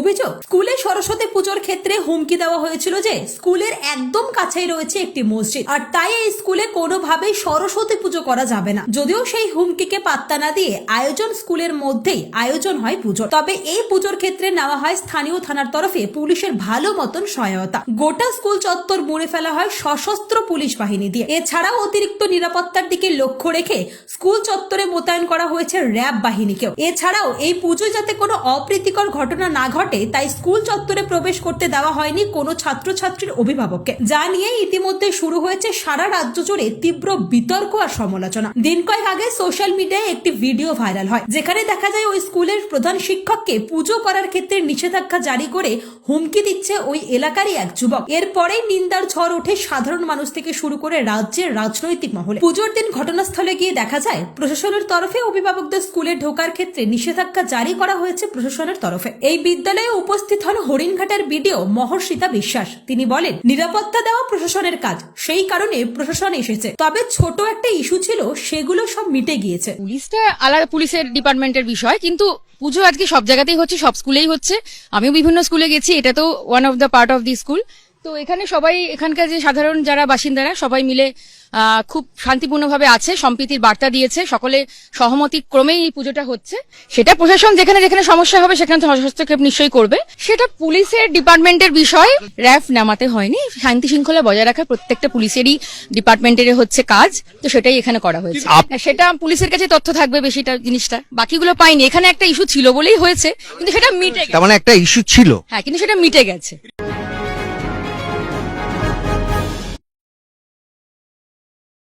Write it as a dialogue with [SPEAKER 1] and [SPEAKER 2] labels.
[SPEAKER 1] অভিযোগ, স্কুলে সরস্বতী পুজোর ক্ষেত্রে হুমকি দেওয়া হয়েছিল যে স্কুলের একদম কাছেই রয়েছে একটি মসজিদ। আর তাই এই স্কুলে কোনোভাবেই সরস্বতী পুজো করা যাবে না। যদিও সেই হুমকিকে পাত্তা না দিয়ে আয়োজন স্কুলের মধ্যেই আয়োজন হয় পুজোর। তবে এই পুজোর ক্ষেত্রে নেওয়া হয় স্থানীয় থানার তরফে পুলিশের ভালো মতন সহায়তা। গোটা স্কুল চত্বর মুড়ে ফেলা হয় সশস্ত্র পুলিশ বাহিনী দিয়ে। এছাড়াও অতিরিক্ত নিরাপত্তার দিকে লক্ষ্য রেখে স্কুল চত্বরে মোতায়েন করা হয়েছে র্যাব বাহিনীকেও। এছাড়াও এই পুজো যাতে কোনো অপ্রীতিকর ঘটনা না ঘটে তাই স্কুল চত্বরে প্রবেশ করতে দেওয়া হয়নি কোনো ছাত্রছাত্রীর অভিভাবককে। যা নিয়ে ইতিমধ্যে শুরু হয়েছে সারা রাজ্য জুড়ে তীব্র বিতর্ক আর সমালোচনা। দিন কয়েক আগে সোশ্যাল মিডিয়ায় একটি ভিডিও ভাইরাল হয়, যেখানে দেখা যায় ওই স্কুলের প্রধান শিক্ষককে পুজো করার ক্ষেত্রে নিষেধাজ্ঞা জারি করে হুমকি দিচ্ছে ওই এলাকারই এক যুবক। এরপরেই নিন্দার ঝড় ওঠে সাধারণ মানুষ থেকে শুরু করে রাজ্যের রাজনৈতিক মহলে। পুজোর দিন ঘটনাস্থলে গিয়ে দেখা যায়, প্রশাসনের তরফে অভিভাবকদের স্কুলে ঢোকার ক্ষেত্রে নিষেধাজ্ঞা জারি করা হয়েছে প্রশাসনের তরফে। এই বিদ্যালয়ে উপস্থিত হন হরিণঘাটের বিডিও মহর্ষিতা বিশ্বাস। তিনি বলেন, নিরাপত্তা দেওয়া প্রশাসনের কাজ, সেই কারণে প্রশাসন এসেছে। তবে ছোট একটা ইস্যু ছিল, সেগুলো সব মিটে গিয়েছে।
[SPEAKER 2] পুলিশটা আলাদা পুলিশের ডিপার্টমেন্টের বিষয়, কিন্তু পুজো আজকে সব জায়গাতেই হচ্ছে, সব স্কুলেই হচ্ছে। আমিও বিভিন্ন স্কুলে গেছি, এটা তো one of the part of the school তো এখানে সবাই, এখানকার যে সাধারণ যারা বাসিন্দারা, সবাই মিলে খুব শান্তিপূর্ণভাবে আছে সম্প্রীতির বার্তা দিয়েছে সকলে সহমতি ক্রমেই এই পুজোটা হচ্ছে। সেটা প্রশাসন যেখানে যেখানে সমস্যা হবে সেখানে তো হস্তক্ষেপ নিশ্চয়ই করবে। সেটা পুলিশের ডিপার্টমেন্টের বিষয় র্যাফ নামাতে হয়নি। শান্তি শৃঙ্খলা বজায় রাখা প্রত্যেকটা পুলিশেরই ডিপার্টমেন্টের হচ্ছে কাজ তো সেটাই এখানে করা হয়েছে। সেটা পুলিশের কাছে তথ্য থাকবে বেশিটা জিনিসটা। বাকিগুলো পাইনি। এখানে একটা ইস্যু ছিল বলেই হয়েছে কিন্তু সেটা মিটে গেছে
[SPEAKER 3] তার মানে একটা ইস্যু ছিল।
[SPEAKER 2] হ্যাঁ কিন্তু সেটা মিটে গেছে।